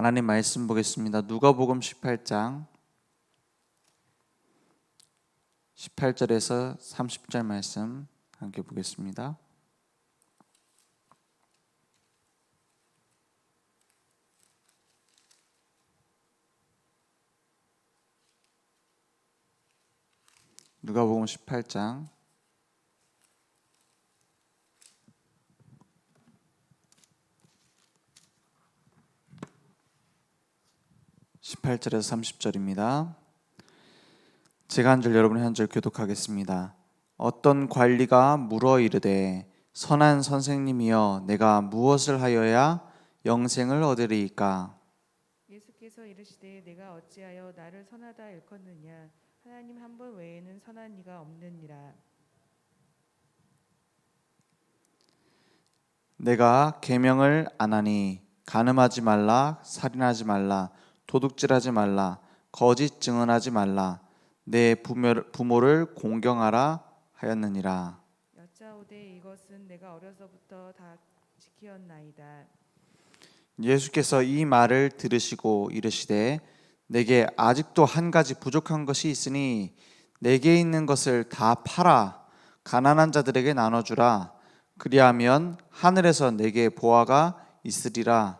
하나님 말씀 보겠습니다. 누가복음 18장 18절에서 30절 말씀 함께 보겠습니다. 누가복음 18장 18절에서 30절입니다. 제가 한 절 여러분이 한 절 교독하겠습니다. 어떤 관리가 물어 이르되 선한 선생님이여 내가 무엇을 하여야 영생을 얻으리이까 예수께서 이르시되 내가 어찌하여 나를 선하다 일컫느냐 하나님 한 분 외에는 선한 이가 없느니라 내가 계명을 안 하니 간음하지 말라 살인하지 말라 도둑질하지 말라 거짓 증언하지 말라 내 부모, 부모 를 공경하라 하였느니라. 여짜오되 이것은 내가 어려서부터 다 지키었나이다. 예수께서 이 말을 들으시고 이르시되 내게 아직도 한 가지 부족한 것이 있으니 내게 있는 것을 다 팔아 가난한 자들에게 나눠 주라. 그리하면 하늘에서 내게 보화가 있으리라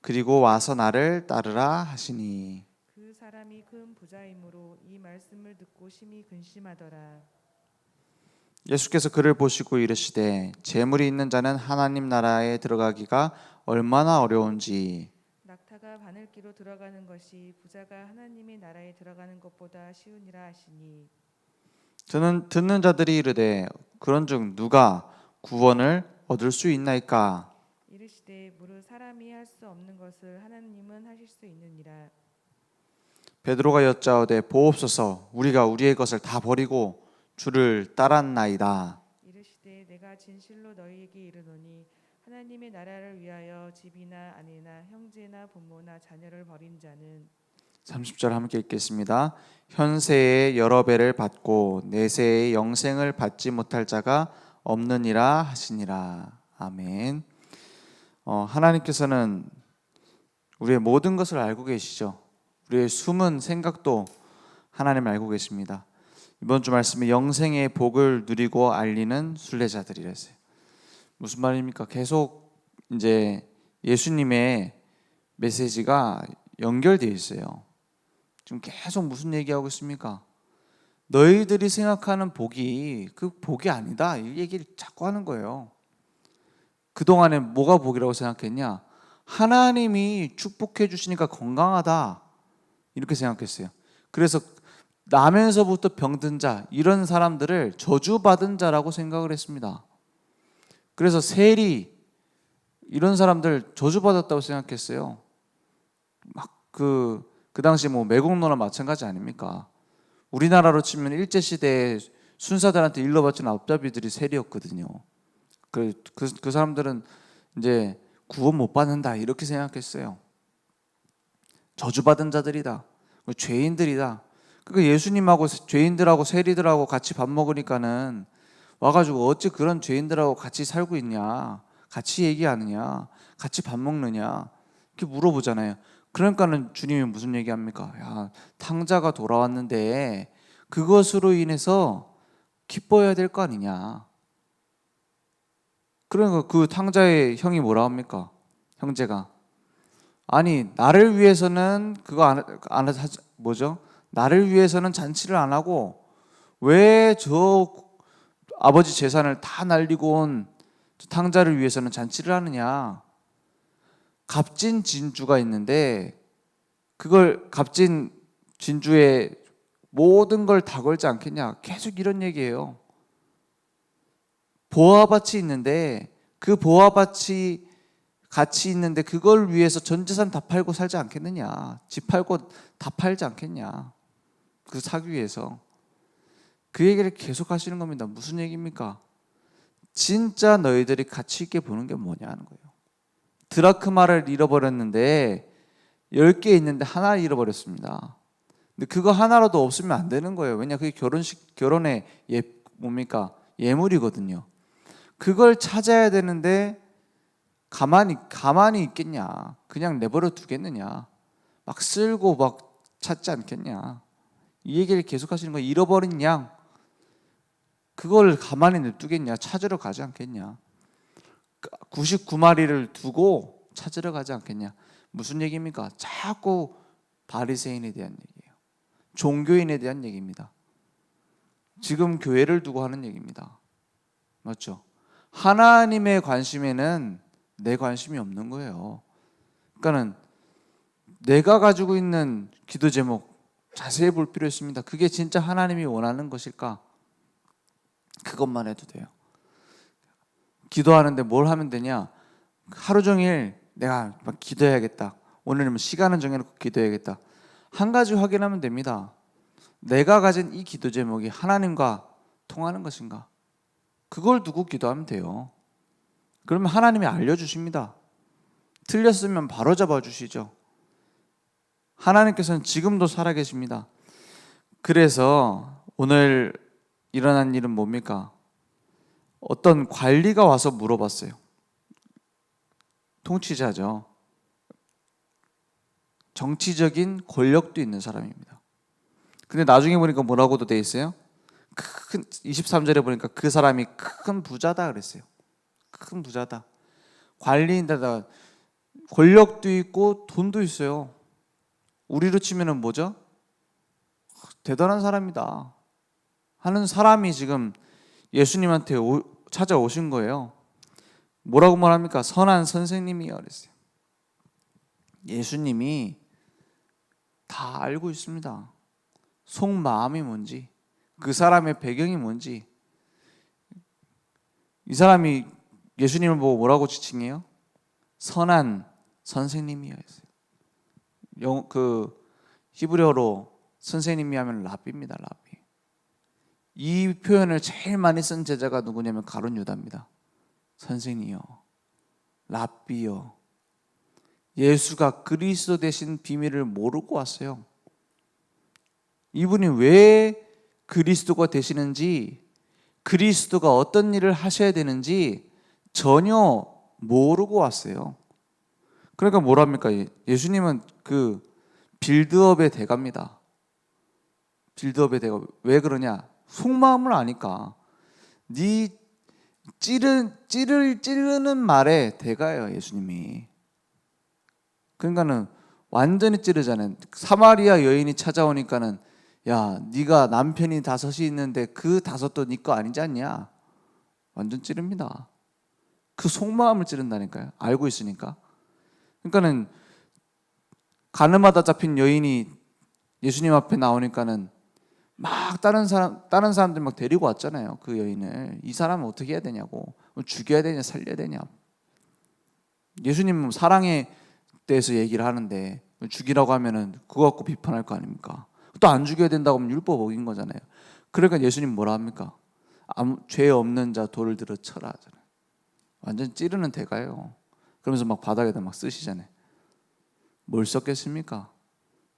그리고 와서 나를 따르라 하시니. 그 사람이 큰 부자이므로 이 말씀을 듣고 심히 근심하더라. 예수께서 그를 보시고 이르시되 재물이 있는 자는 하나님 나라에 들어가기가 얼마나 어려운지. 낙타가 바늘기로 들어가는 것이 부자가 하나님의 나라에 들어가는 것보다 쉬우니라 하시니. 듣는, 듣는 자들이 이르되 그런즉 누가 구원을 얻을 수 있나이까 이르시되 무릇 사람이 할 수 없는 것을 하나님은 하실 수 있느니라. 베드로가 여짜오되 보옵소서 우리가 우리의 것을 다 버리고 주를 따랐나이다. 이르시되 내가 진실로 너희에게 이르노니 하나님의 나라를 위하여 집이나 아내나 형제나 부모나 자녀를 버린 자는 30절 함께 읽겠습니다. 현세의 여러 배를 받고 내세의 영생을 받지 못할 자가 없느니라 하시니라. 아멘 어, 하나님께서는 우리의 모든 것을 알고 계시죠 우리의 숨은 생각도 하나님 알고 계십니다 이번 주 말씀에 영생의 복을 누리고 알리는 순례자들이랬어요 무슨 말입니까? 계속 이제 예수님의 메시지가 연결되어 있어요. 지금 계속 무슨 얘기하고 있습니까? 너희들이 생각하는 복이 그 복이 아니다. 이 얘기를 자꾸 하는 거예요. 그동안에 뭐가 복이라고 생각했냐? 하나님이 축복해 주시니까 건강하다. 이렇게 생각했어요. 그래서 나면서부터 병든 자, 이런 사람들을 저주받은 자라고 생각을 했습니다. 그래서 세리 이런 사람들 저주받았다고 생각했어요. 막 그 그 당시 뭐 매국노나 마찬가지 아닙니까? 우리나라로 치면 일제 시대에 순사들한테 일러바친 앞잡이들이 세리였거든요. 그, 그, 그 사람들은 이제 구원 못 받는다 이렇게 생각했어요. 저주받은 자들이다. 죄인들이다. 그러니까 예수님하고 죄인들하고 세리들하고 같이 밥 먹으니까는 와가지고 어찌 그런 죄인들하고 같이 살고 있냐, 같이 얘기하느냐, 같이 밥 먹느냐 이렇게 물어보잖아요. 그러니까는 주님이 무슨 얘기합니까? 야 탕자가 돌아왔는데 그것으로 인해서 기뻐해야 될 거 아니냐. 그러니까 그 탕자의 형이 뭐라 합니까? 형제가 아니 나를 위해서는 그거 안, 안 하지 뭐죠? 나를 위해서는 잔치를 안 하고 왜 저 아버지 재산을 다 날리고 온 탕자를 위해서는 잔치를 하느냐? 값진 진주가 있는데 그걸 값진 진주에 모든 걸 다 걸지 않겠냐? 계속 이런 얘기예요. 보화밭이 있는데 그 보화밭이 가치 있는데 그걸 위해서 전 재산 다 팔고 살지 않겠느냐? 집 팔고 다 팔지 않겠냐? 그 사기 위해서 그 얘기를 계속 하시는 겁니다. 무슨 얘기입니까? 진짜 너희들이 가치 있게 보는 게 뭐냐는 거예요. 드라크마를 잃어버렸는데 10개 있는데 하나 잃어버렸습니다. 근데 그거 하나라도 없으면 안 되는 거예요. 왜냐 그게 결혼식 결혼의 예 뭡니까? 예물이거든요. 그걸 찾아야 되는데 가만히 가만히 있겠냐? 그냥 내버려 두겠느냐? 막 쓸고 막 찾지 않겠냐? 이 얘기를 계속 하시는 거 잃어버린 양 그걸 가만히 냅두겠냐? 찾으러 가지 않겠냐? 99마리를 두고 찾으러 가지 않겠냐? 무슨 얘기입니까? 자꾸 바리새인에 대한 얘기예요. 종교인에 대한 얘기입니다. 지금 교회를 두고 하는 얘기입니다. 맞죠? 하나님의 관심에는 내 관심이 없는 거예요. 그러니까는 내가 가지고 있는 기도 제목 자세히 볼 필요 있습니다. 그게 진짜 하나님이 원하는 것일까? 그것만 해도 돼요. 기도하는데 뭘 하면 되냐? 하루 종일 내가 막 기도해야겠다. 오늘은 뭐 시간은 정해놓고 기도해야겠다. 한 가지 확인하면 됩니다. 내가 가진 이 기도 제목이 하나님과 통하는 것인가? 그걸 두고 기도하면 돼요. 그러면 하나님이 알려주십니다. 틀렸으면 바로 잡아주시죠. 하나님께서는 지금도 살아계십니다. 그래서 오늘 일어난 일은 뭡니까? 어떤 관리가 와서 물어봤어요. 통치자죠. 정치적인 권력도 있는 사람입니다. 근데 나중에 보니까 뭐라고도 돼 있어요? 큰 23절에 보니까 그 사람이 큰 부자다 그랬어요. 큰 부자다. 관리인데다 권력도 있고 돈도 있어요. 우리로 치면은 뭐죠? 대단한 사람이다. 하는 사람이 지금 예수님한테 오, 찾아오신 거예요. 뭐라고 말합니까? 선한 선생님이요 그랬어요. 예수님이 다 알고 있습니다. 속 마음이 뭔지, 그 사람의 배경이 뭔지. 이 사람이 예수님을 보고 뭐라고 지칭해요? 선한 선생님이요. 영, 그 히브리어로 선생님이 하면 랍비입니다. 랍비. 이 표현을 제일 많이 쓴 제자가 누구냐면 가론 유다입니다. 선생이요. 랍비요. 예수가 그리스도 되신 비밀을 모르고 왔어요. 이분이 왜 그리스도가 되시는지 그리스도가 어떤 일을 하셔야 되는지 전혀 모르고 왔어요. 그러니까 뭐랍니까? 예수님은 그 빌드업의 대가입니다. 빌드업의 대가. 왜 그러냐? 속마음을 아니까. 네 찌르 찌를 찌르는 말에 대가예요, 예수님이. 그러니까는 완전히 찌르잖아요. 사마리아 여인이 찾아오니까는 야, 네가 남편이 다섯이 있는데 그 다섯도 네 거 아니지 않냐? 완전 찌릅니다. 그 속마음을 찌른다니까요. 알고 있으니까. 그러니까는 가늠하다 잡힌 여인이 예수님 앞에 나오니까는 막 다른 사람 다른 사람들 막 데리고 왔잖아요. 그 여인을 이 사람은 어떻게 해야 되냐고 뭐 죽여야 되냐 살려야 되냐. 예수님은 사랑에 대해서 얘기를 하는데 죽이라고 하면은 그거 갖고 비판할 거 아닙니까? 또 안 죽여야 된다고 하면 율법 어긴 거잖아요. 그러니까 예수님 뭐라 합니까? 아무 죄 없는 자 돌을 들어 쳐라 하잖아요. 완전 찌르는 대가예요. 그러면서 막 바닥에다 막 쓰시잖아요. 뭘 썼겠습니까?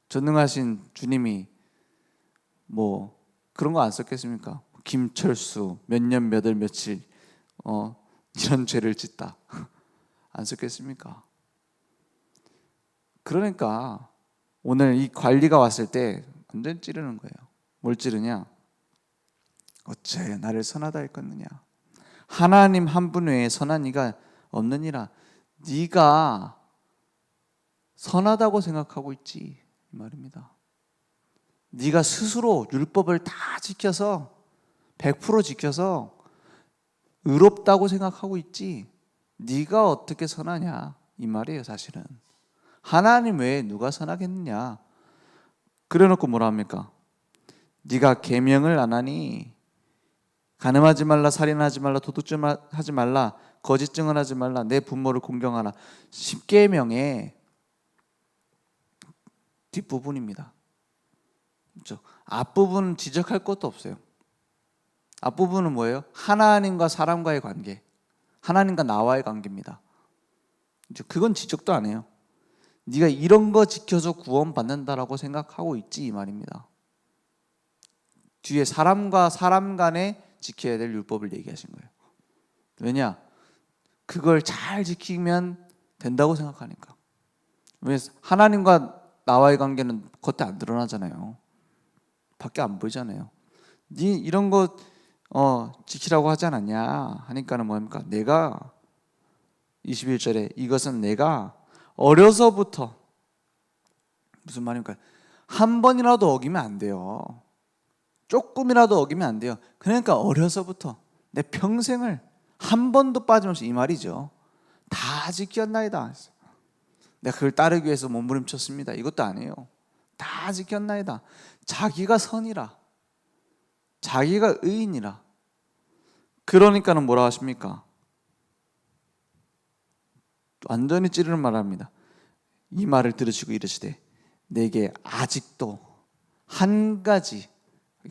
전능하신 주님이 뭐 그런 거 안 썼겠습니까? 김철수 몇 년 몇 월 며칠 어 이런 죄를 짓다 안 썼겠습니까? 그러니까 오늘 이 관리가 왔을 때 완전 찌르는 거예요. 뭘 찌르냐? 어째 나를 선하다 했겠느냐? 하나님 한 분 외에 선한 이가 없느니라. 네가 선하다고 생각하고 있지 이 말입니다. 네가 스스로 율법을 다 지켜서 100% 지켜서 의롭다고 생각하고 있지. 네가 어떻게 선하냐 이 말이에요 사실은. 하나님 외에 누가 선하겠느냐? 그래놓고 뭐라 합니까? 네가 계명을 안 하니 가늠하지 말라, 살인하지 말라, 도둑질하지 말라, 거짓 증언하지 말라, 내 부모를 공경하라. 십계명의 뒷부분입니다. 그렇죠? 앞부분은 지적할 것도 없어요. 앞부분은 뭐예요? 하나님과 사람과의 관계. 하나님과 나와의 관계입니다. 그건 지적도 안 해요. 네가 이런 거 지켜서 구원받는다라고 생각하고 있지 이 말입니다. 뒤에 사람과 사람 간에 지켜야 될 율법을 얘기하신 거예요. 왜냐? 그걸 잘 지키면 된다고 생각하니까. 왜 하나님과 나와의 관계는 겉에 안 드러나잖아요. 밖에 안 보이잖아요. 네 이런 거 어, 지키라고 하지 않았냐 하니까는 뭡니까? 내가 21절에 이것은 내가 어려서부터 무슨 말입니까? 한 번이라도 어기면 안 돼요. 조금이라도 어기면 안 돼요. 그러니까 어려서부터 내 평생을 한 번도 빠짐없이 이 말이죠. 다 지켰나이다. 내가 그걸 따르기 위해서 몸부림쳤습니다. 이것도 아니에요. 다 지켰나이다. 자기가 선이라. 자기가 의인이라. 그러니까는 뭐라 하십니까? 완전히 찌르는 말합니다. 이 말을 들으시고 이르시되 내게 아직도 한 가지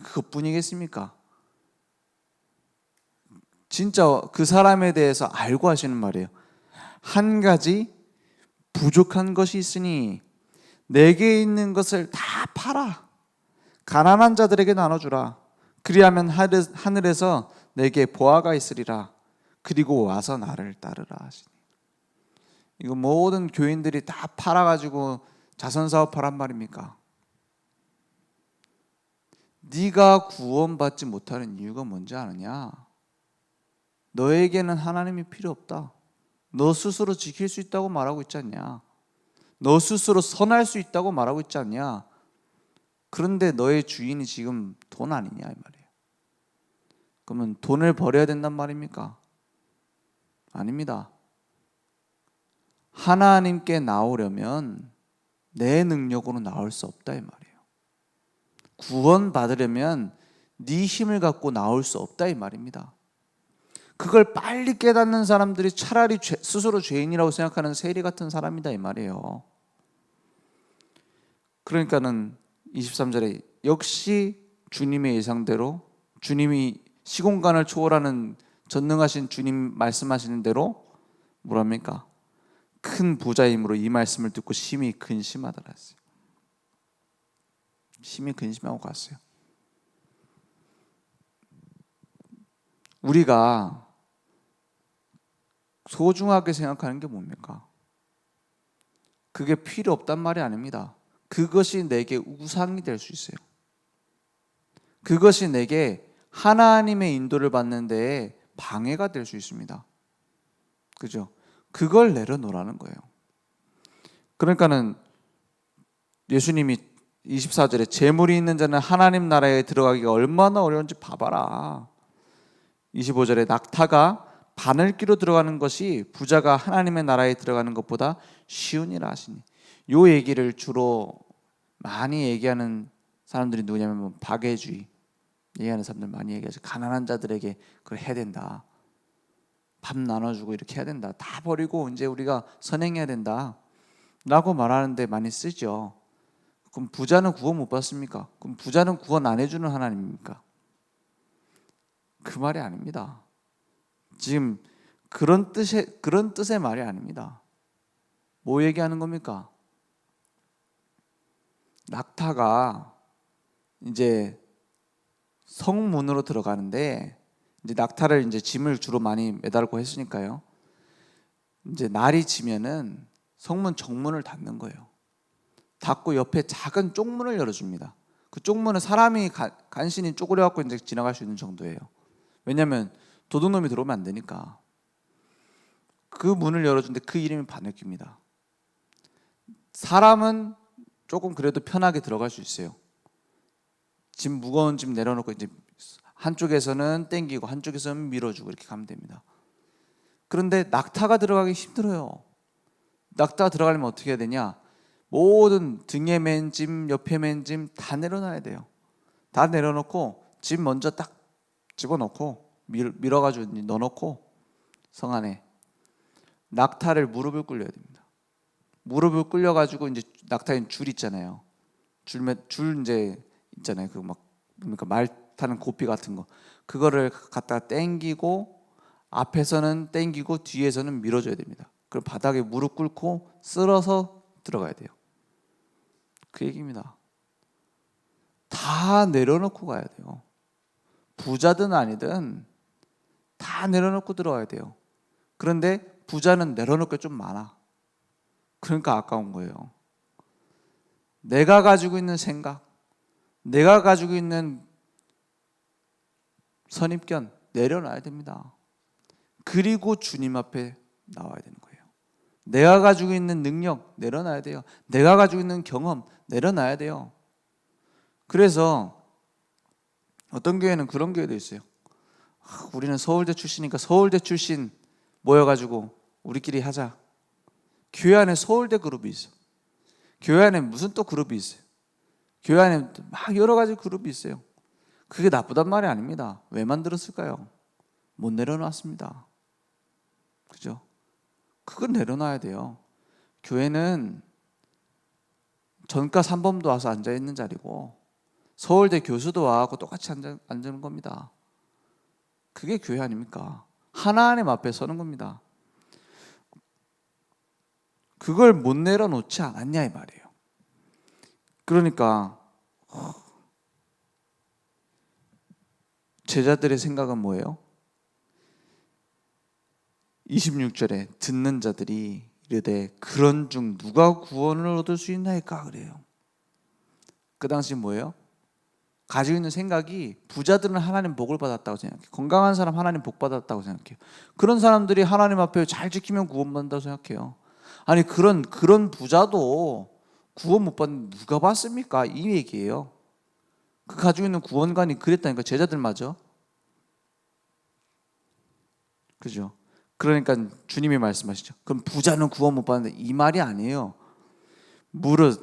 그것뿐이겠습니까? 진짜 그 사람에 대해서 알고 하시는 말이에요. 한 가지 부족한 것이 있으니 내게 있는 것을 다 팔아 가난한 자들에게 나눠주라. 그리하면 하늘- 하늘에서 내게 보아가 있으리라. 그리고 와서 나를 따르라 하시니. 이거 모든 교인들이 다 팔아가지고 자선 사업하란 말입니까? 네가 구원받지 못하는 이유가 뭔지 아느냐? 너에게는 하나님이 필요 없다. 너 스스로 지킬 수 있다고 말하고 있지 않냐? 너 스스로 선할 수 있다고 말하고 있지 않냐? 그런데 너의 주인이 지금 돈 아니냐 이 말이에요. 그러면 돈을 버려야 된단 말입니까? 아닙니다. 하나님께 나오려면 내 능력으로 나올 수 없다 이 말이에요. 구원 받으려면 네 힘을 갖고 나올 수 없다 이 말입니다. 그걸 빨리 깨닫는 사람들이 차라리 죄- 스스로 죄인이라고 생각하는 세리 같은 사람이다 이 말이에요. 그러니까는 23절에 역시 주님의 예상대로 주님이 시공간을 초월하는 전능하신 주님 말씀하시는 대로 뭐랍니까? 큰 부자임으로 이 말씀을 듣고 심히 근심하더라 했어요. 심히 근심하고 갔어요. 우리가 소중하게 생각하는 게 뭡니까? 그게 필요 없단 말이 아닙니다. 그것이 내게 우상이 될 수 있어요. 그것이 내게 하나님의 인도를 받는 데에 방해가 될 수 있습니다. 그죠? 그걸 내려놓으라는 거예요. 그러니까는 예수님이 24절에 재물이 있는 자는 하나님 나라에 들어가기가 얼마나 어려운지 봐봐라. 25절에 낙타가 바늘기로 들어가는 것이 부자가 하나님의 나라에 들어가는 것보다 쉬우니라 하시니. 요 얘기를 주로 많이 얘기하는 사람들이 누구냐면 뭐 박애주의 얘기하는 사람들 많이 얘기하죠. 가난한 자들에게 그걸 해야 된다. 밥 나눠주고 이렇게 해야 된다. 다 버리고 이제 우리가 선행해야 된다. 라고 말하는데 많이 쓰죠. 그럼 부자는 구원 못 받습니까? 그럼 부자는 구원 안 해주는 하나님입니까? 그 말이 아닙니다. 지금 그런 뜻의 그런 뜻의 말이 아닙니다. 뭐 얘기하는 겁니까? 낙타가 이제 성문으로 들어가는데 이제 낙타를 이제 짐을 주로 많이 매달고 했으니까요. 이제 날이 지면은 성문 정문을 닫는 거예요. 닫고 옆에 작은 쪽문을 열어줍니다. 그 쪽문은 사람이 가- 간신히 쪼그려 갖고 이제 지나갈 수 있는 정도예요. 왜냐하면 도둑놈이 들어오면 안 되니까. 그 문을 열어준데 그 이름이 바늘귀입니다. 사람은 조금 그래도 편하게 들어갈 수 있어요. 짐 무거운 짐 내려놓고 이제 한쪽에서는 땡기고 한쪽에서는 밀어주고 이렇게 가면 됩니다. 그런데 낙타가 들어가기 힘들어요. 낙타 들어가려면 어떻게 해야 되냐? 모든 등에 맨 짐, 옆에 맨 짐 다 내려놔야 돼요. 다 내려놓고 짐 먼저 딱 집어넣고 밀, 밀어가지고 넣어놓고 성 안에 낙타를 무릎을 꿇려야 됩니다. 무릎을 꿇려가지고 이제 낙타인 줄 있잖아요. 줄, 줄 이제 있잖아요. 그막 뭡니까 말 타는 고삐 같은 거 그거를 갖다 땡기고 앞에서는 땡기고 뒤에서는 밀어줘야 됩니다. 그럼 바닥에 무릎 꿇고 쓸어서 들어가야 돼요. 그 얘기입니다. 다 내려놓고 가야 돼요. 부자든 아니든 다 내려놓고 들어가야 돼요. 그런데 부자는 내려놓을 게 좀 많아. 그러니까 아까운 거예요. 내가 가지고 있는 생각, 내가 가지고 있는 선입견 내려놔야 됩니다. 그리고 주님 앞에 나와야 되는 거예요. 내가 가지고 있는 능력 내려놔야 돼요. 내가 가지고 있는 경험 내려놔야 돼요. 그래서 어떤 교회는 그런 교회도 있어요. 아, 우리는 서울대 출신이니까 서울대 출신 모여가지고 우리끼리 하자. 교회 안에 서울대 그룹이 있어. 교회 안에 무슨 또 그룹이 있어요. 교회 안에 막 여러 가지 그룹이 있어요. 그게 나쁘단 말이 아닙니다. 왜 만들었을까요? 못 내려놨습니다. 그죠? 그건 내려놔야 돼요. 교회는 전과 3범도 와서 앉아 있는 자리고 서울대 교수도 와갖고 똑같이 앉아, 앉는 겁니다. 그게 교회 아닙니까? 하나님 앞에 서는 겁니다. 그걸 못 내려놓지 않았냐 이 말이에요. 그러니까 제자들의 생각은 뭐예요? 26절에 듣는 자들이 이르되 그런 중 누가 구원을 얻을 수 있나이까 그래요. 그 당시 뭐예요? 가지고 있는 생각이 부자들은 하나님 복을 받았다고 생각해요. 건강한 사람 하나님 복 받았다고 생각해요. 그런 사람들이 하나님 앞에 잘 지키면 구원받는다고 생각해요. 아니 그런 그런 부자도 구원 못 받는 누가 받습니까? 이 얘기예요. 그 가지고 있는 구원관이 그랬다니까 제자들 맞아. 그죠? 그러니까 주님이 말씀하시죠. 그럼 부자는 구원 못 받는데 이 말이 아니에요. 무릇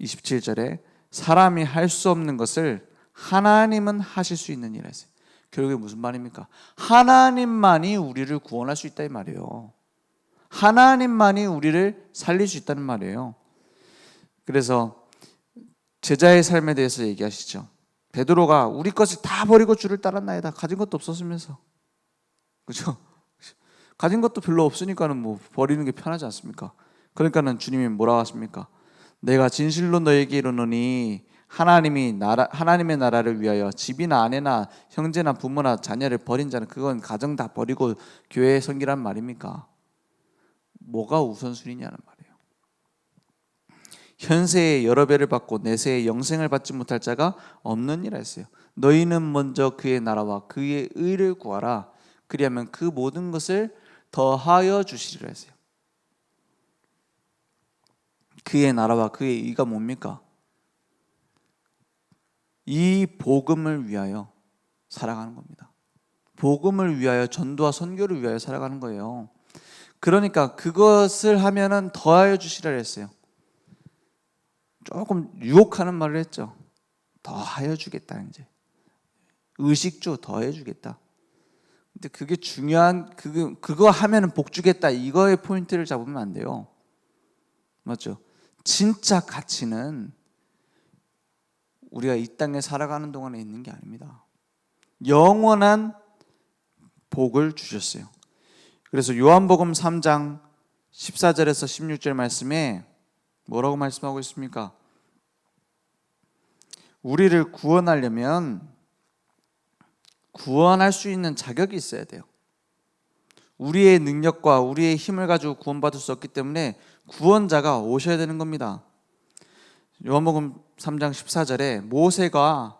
27절에 사람이 할 수 없는 것을 하나님은 하실 수 있는 일 했어요. 결국에 무슨 말입니까? 하나님만이 우리를 구원할 수 있다 이 말이에요. 하나님만이 우리를 살릴 수 있다는 말이에요. 그래서 제자의 삶에 대해서 얘기하시죠. 베드로가 우리 것을 다 버리고 주를 따랐나이다. 가진 것도 없었으면서. 그죠? 가진 것도 별로 없으니까는 뭐 버리는 게 편하지 않습니까? 그러니까는 주님이 뭐라고 하십니까? 내가 진실로 너에게 이르노니 하나님이 나라 하나님의 나라를 위하여 집이나 아내나 형제나 부모나 자녀를 버린 자는 그건 가정 다 버리고 교회에 섬기란 말입니까? 뭐가 우선순위냐는 말이에요. 현세에 여러 배를 받고 내세에 영생을 받지 못할 자가 없느니라 했어요. 너희는 먼저 그의 나라와 그의 의를 구하라. 그리하면 그 모든 것을 더하여 주시리라 했어요. 그의 나라와 그의 의가 뭡니까? 이 복음을 위하여 살아가는 겁니다. 복음을 위하여 전도와 선교를 위하여 살아가는 거예요. 그러니까 그것을 하면은 더하여 주시라 했어요. 조금 유혹하는 말을 했죠. 더 하여 주겠다 이제. 의식주 더 해 주겠다. 근데 그게 중요한 그거 그거 하면은 복 주겠다 이거의 포인트를 잡으면 안 돼요. 맞죠? 진짜 가치는 우리가 이 땅에 살아가는 동안에 있는 게 아닙니다. 영원한 복을 주셨어요. 그래서 요한복음 3장 14절에서 16절 말씀에 뭐라고 말씀하고 있습니까? 우리를 구원하려면 구원할 수 있는 자격이 있어야 돼요. 우리의 능력과 우리의 힘을 가지고 구원받을 수 없기 때문에 구원자가 오셔야 되는 겁니다. 요한복음 3장 14절에 모세가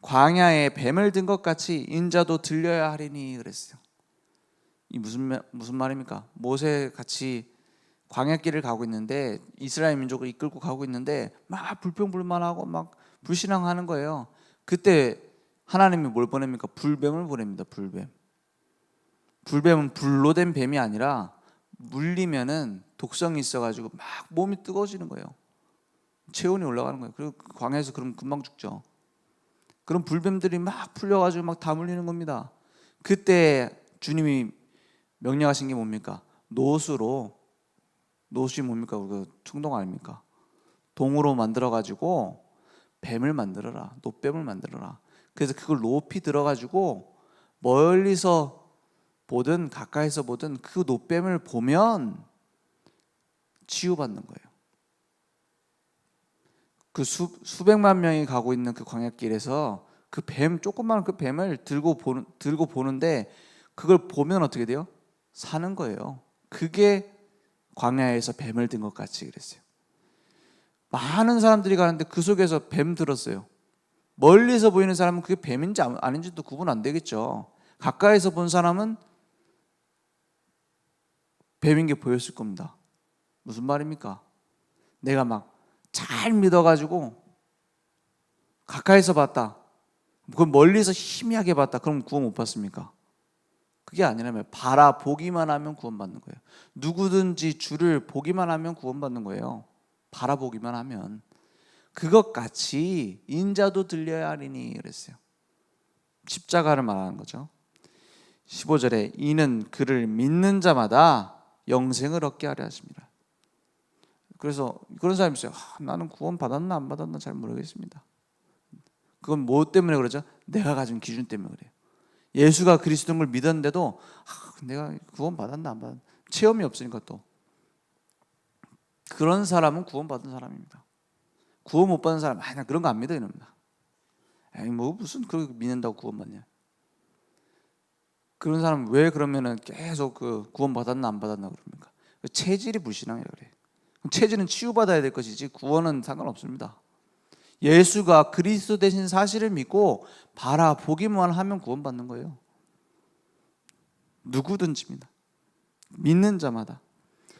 광야에 뱀을 든 것 같이 인자도 들려야 하리니 그랬어요. 이 무슨 말- 무슨 말입니까? 모세 같이 광야길을 가고 있는데 이스라엘 민족을 이끌고 가고 있는데 막 불평불만하고 막 불신앙하는 거예요. 그때 하나님이 뭘 보냅니까? 불뱀을 보냅니다. 불뱀. 불뱀은 불로 된 뱀이 아니라 물리면은 독성이 있어가지고 막 몸이 뜨거워지는 거예요. 체온이 올라가는 거예요. 그리고 그 광야에서 그럼 금방 죽죠. 그럼 불뱀들이 막 풀려가지고 막 다 물리는 겁니다. 그때 주님이 명령하신 게 뭡니까? 노수로 노수 뭡니까? 우리가 충동 아닙니까? 동으로 만들어 가지고 뱀을 만들어라. 노뱀을 만들어라. 그래서 그걸 높이 들어 가지고 멀리서 보든 가까이서 보든 그 노뱀을 보면 치유받는 거예요. 그 수, 수백만 명이 가고 있는 그 광야길에서 그 뱀 조그만 그 뱀을 들고 보는 들고 보는데 그걸 보면 어떻게 돼요? 사는 거예요. 그게 광야에서 뱀을 든 것 같이 그랬어요. 많은 사람들이 가는데 그 속에서 뱀 들었어요. 멀리서 보이는 사람은 그게 뱀인지 아닌지도 구분 안 되겠죠. 가까이서 본 사람은 뱀인 게 보였을 겁니다. 무슨 말입니까? 내가 막 잘 믿어가지고 가까이서 봤다. 그럼 멀리서 희미하게 봤다. 그럼 구원 못 받습니까? 그게 아니라면 바라보기만 하면 구원받는 거예요. 누구든지 주를 보기만 하면 구원받는 거예요. 바라보기만 하면 그것 같이 인자도 들려야 하리니 그랬어요. 십자가를 말하는 거죠. 15절에 이는 그를 믿는 자마다 영생을 얻게 하려 하십니다. 그래서 그런 사람이 있어요. 아, 나는 구원 받았나 안 받았나 잘 모르겠습니다. 그건 뭐 때문에 그러죠? 내가 가진 기준 때문에 그래요. 예수가 그리스도인 걸 믿었는데도 아, 내가 구원 받았나 안 받았나 체험이 없으니까 또 그런 사람은 구원 받은 사람입니다. 구원 못 받은 사람 아나 그런 거 안 믿어 이놈다. 에이 뭐 무슨 그 믿는다고 구원 받냐? 그런 사람 왜 그러면은 계속 그 구원 받았나 안 받았나 그럽니까? 그 체질이 불신앙이라 그래. 체질은 치유받아야 될 것이지 구원은 상관없습니다. 예수가 그리스도 되신 사실을 믿고 바라보기만 하면 구원받는 거예요. 누구든지입니다. 믿는 자마다.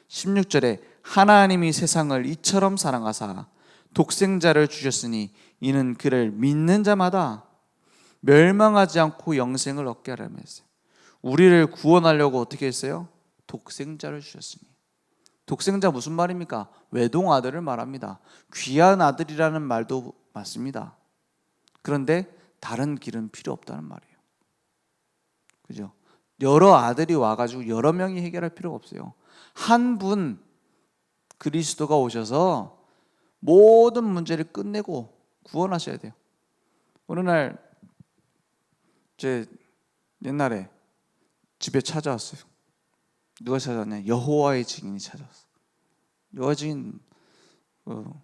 16절에 하나님이 세상을 이처럼 사랑하사 독생자를 주셨으니 이는 그를 믿는 자마다 멸망하지 않고 영생을 얻게 하려며 했어요. 우리를 구원하려고 어떻게 했어요? 독생자를 주셨으니. 독생자 무슨 말입니까? 외동 아들을 말합니다. 귀한 아들이라는 말도 맞습니다. 그런데 다른 길은 필요 없다는 말이에요. 그죠? 여러 아들이 와가지고 여러 명이 해결할 필요가 없어요. 한 분 그리스도가 오셔서 모든 문제를 끝내고 구원하셔야 돼요. 어느 날 제 옛날에 집에 찾아왔어요. 누가 찾아왔냐? 여호와의 증인이 찾아왔어. 여호와 증인 어,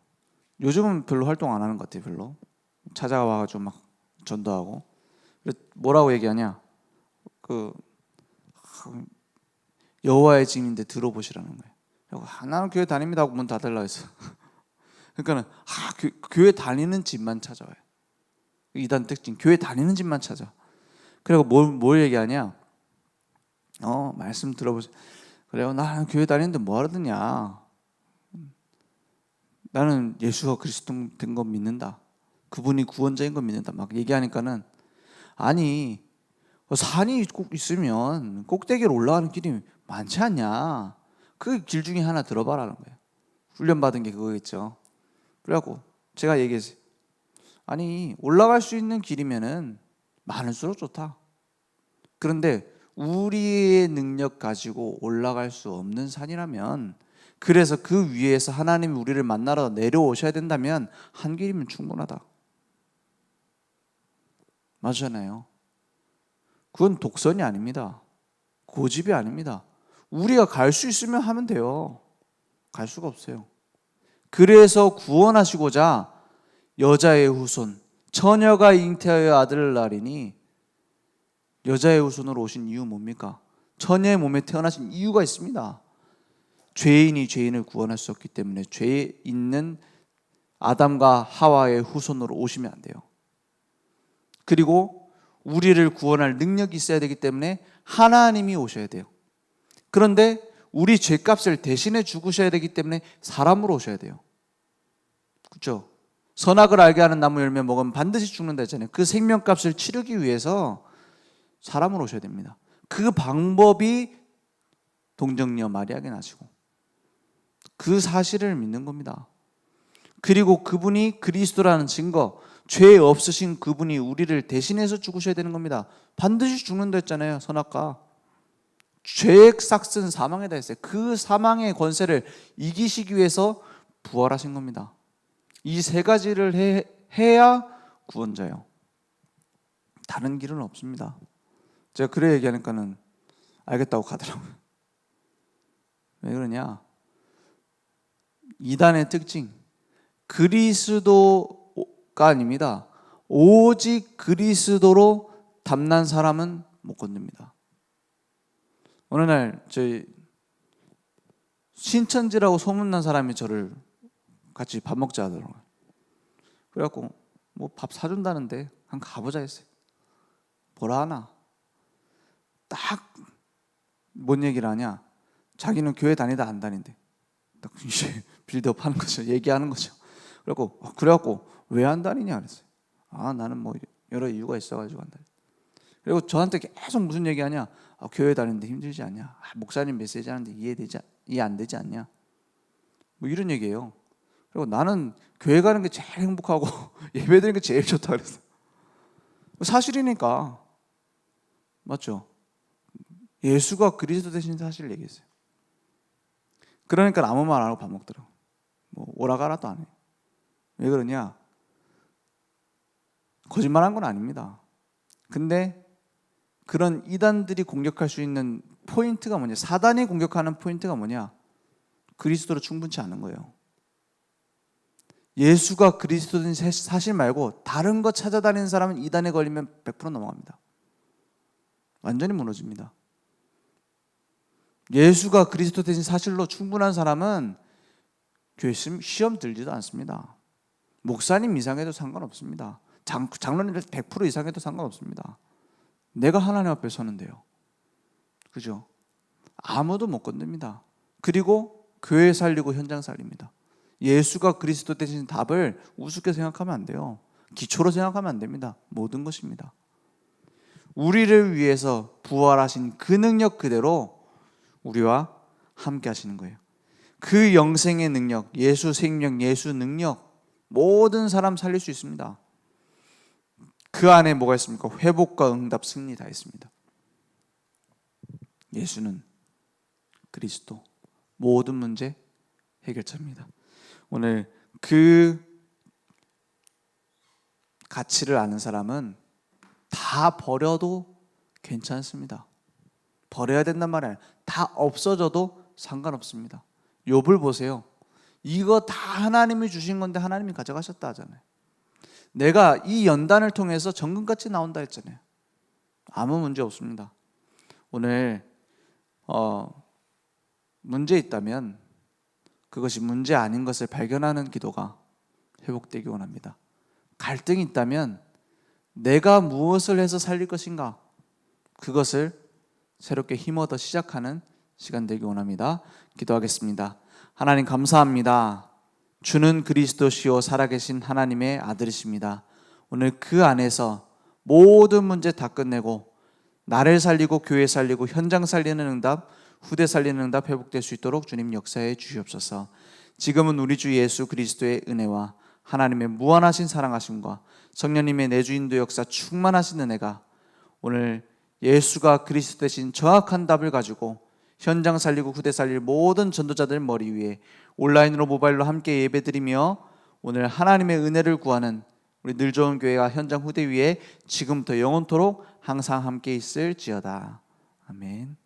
요즘은 별로 활동 안 하는 것 같아요. 별로 찾아와가지고 막 전도하고 뭐라고 얘기하냐? 그 여호와의 증인인데 들어보시라는 거예요. 아, 나는 교회 다닙니다 하고 문 닫으려 했어. 그러니까는 아, 교, 교회 다니는 집만 찾아와요. 이단 특징 교회 다니는 집만 찾아. 그리고 뭘, 뭘 얘기하냐? 어 말씀 들어보세요. 그래요. 나는 교회 다니는데 뭐하러 듣냐? 나는 예수가 그리스도 된 거 믿는다. 그분이 구원자인 거 믿는다. 막 얘기하니까는 아니 산이 꼭 있으면 꼭대기로 올라가는 길이 많지 않냐? 그 길 중에 하나 들어봐라는 거예요. 훈련 받은 게 그거겠죠. 그래갖고 제가 얘기했어요. 아니 올라갈 수 있는 길이면은 많을수록 좋다. 그런데 우리의 능력 가지고 올라갈 수 없는 산이라면 그래서 그 위에서 하나님이 우리를 만나러 내려오셔야 된다면 한 길이면 충분하다. 맞잖아요. 그건 독선이 아닙니다. 고집이 아닙니다. 우리가 갈 수 있으면 하면 돼요. 갈 수가 없어요. 그래서 구원하시고자 여자의 후손, 처녀가 잉태하여 아들을 낳으니 여자의 후손으로 오신 이유 뭡니까? 처녀의 몸에 태어나신 이유가 있습니다. 죄인이 죄인을 구원할 수 없기 때문에 죄 있는 아담과 하와의 후손으로 오시면 안 돼요. 그리고 우리를 구원할 능력이 있어야 되기 때문에 하나님이 오셔야 돼요. 그런데 우리 죄값을 대신해 죽으셔야 되기 때문에 사람으로 오셔야 돼요. 그렇죠? 선악을 알게 하는 나무 열매 먹으면 반드시 죽는다 했잖아요. 그 생명값을 치르기 위해서 사람으로 오셔야 됩니다. 그 방법이 동정녀 마리아에게 나시고 그 사실을 믿는 겁니다. 그리고 그분이 그리스도라는 증거, 죄 없으신 그분이 우리를 대신해서 죽으셔야 되는 겁니다. 반드시 죽는다 했잖아요. 선악과 죄의 싹슨 사망에다 했어요. 그 사망의 권세를 이기시기 위해서 부활하신 겁니다. 이 세 가지를 해, 해야 구원자요. 다른 길은 없습니다. 제가 그래 얘기하니까는 알겠다고 가더라고요. 왜 그러냐? 이단의 특징 그리스도가 아닙니다. 오직 그리스도로 담난 사람은 못 건듭니다. 어느 날 저희 신천지라고 소문난 사람이 저를 같이 밥 먹자 하더라고요. 그래갖고 뭐 밥 사준다는데 한 가보자 했어요. 뭐라 하나? 딱 뭔 얘기를 하냐? 자기는 교회 다니다 안 다닌대. 딱 이제 빌드업 하는 거죠. 얘기하는 거죠. 그래갖고 어, 그래갖고 왜 안 다니냐 그랬어요. 아 나는 뭐 여러 이유가 있어가지고 안 다니. 그리고 저한테 계속 무슨 얘기하냐? 아, 교회 다니는데 힘들지 않냐? 아, 목사님 메시지 하는데 이해되지 이해 안 되지 않냐? 뭐 이런 얘기예요. 그리고 나는 교회 가는 게 제일 행복하고 예배 드리는 게 제일 좋다 그랬어. 사실이니까 맞죠? 예수가 그리스도 되신 사실을 얘기했어요. 그러니까 아무 말 안 하고 밥 먹더라고. 뭐 오라가라도 안 해. 왜 그러냐? 거짓말한 건 아닙니다. 근데 그런 이단들이 공격할 수 있는 포인트가 뭐냐? 사단이 공격하는 포인트가 뭐냐? 그리스도로 충분치 않은 거예요. 예수가 그리스도인 사실 말고 다른 거 찾아다니는 사람은 이단에 걸리면 100% 넘어갑니다. 완전히 무너집니다. 예수가 그리스도 되신 사실로 충분한 사람은 교회 시험 들지도 않습니다. 목사님 이상해도 상관없습니다. 장, 장로님 100% 이상해도 상관없습니다. 내가 하나님 앞에 서는데요. 그죠? 아무도 못 건듭니다. 그리고 교회 살리고 현장 살립니다. 예수가 그리스도 되신 답을 우습게 생각하면 안 돼요. 기초로 생각하면 안 됩니다. 모든 것입니다. 우리를 위해서 부활하신 그 능력 그대로 우리와 함께 하시는 거예요. 그 영생의 능력, 예수 생명, 예수 능력 모든 사람 살릴 수 있습니다. 그 안에 뭐가 있습니까? 회복과 응답, 승리 다 있습니다. 예수는 그리스도 모든 문제 해결자입니다. 오늘 그 가치를 아는 사람은 다 버려도 괜찮습니다. 버려야 된단 말이 아니에요. 다 없어져도 상관없습니다. 욥을 보세요. 이거 다 하나님이 주신 건데 하나님이 가져가셨다 하잖아요. 내가 이 연단을 통해서 정금같이 나온다 했잖아요. 아무 문제 없습니다. 오늘 어, 문제 있다면 그것이 문제 아닌 것을 발견하는 기도가 회복되기 원합니다. 갈등이 있다면 내가 무엇을 해서 살릴 것인가 그것을 새롭게 힘어더 시작하는 시간 되기 원합니다. 기도하겠습니다. 하나님 감사합니다. 주는 그리스도시요 살아계신 하나님의 아들이십니다. 오늘 그 안에서 모든 문제 다 끝내고 나를 살리고 교회 살리고 현장 살리는 응답, 후대 살리는 응답 회복될 수 있도록 주님 역사해 주시옵소서. 지금은 우리 주 예수 그리스도의 은혜와 하나님의 무한하신 사랑하심과 성령님의 내주인도 역사 충만하신 은혜가 오늘 예수가 그리스도 대신 정확한 답을 가지고 현장 살리고 후대 살릴 모든 전도자들 머리 위에 온라인으로 모바일로 함께 예배드리며 오늘 하나님의 은혜를 구하는 우리 늘 좋은 교회가 현장 후대 위에 지금부터 영원토록 항상 함께 있을지어다. 아멘.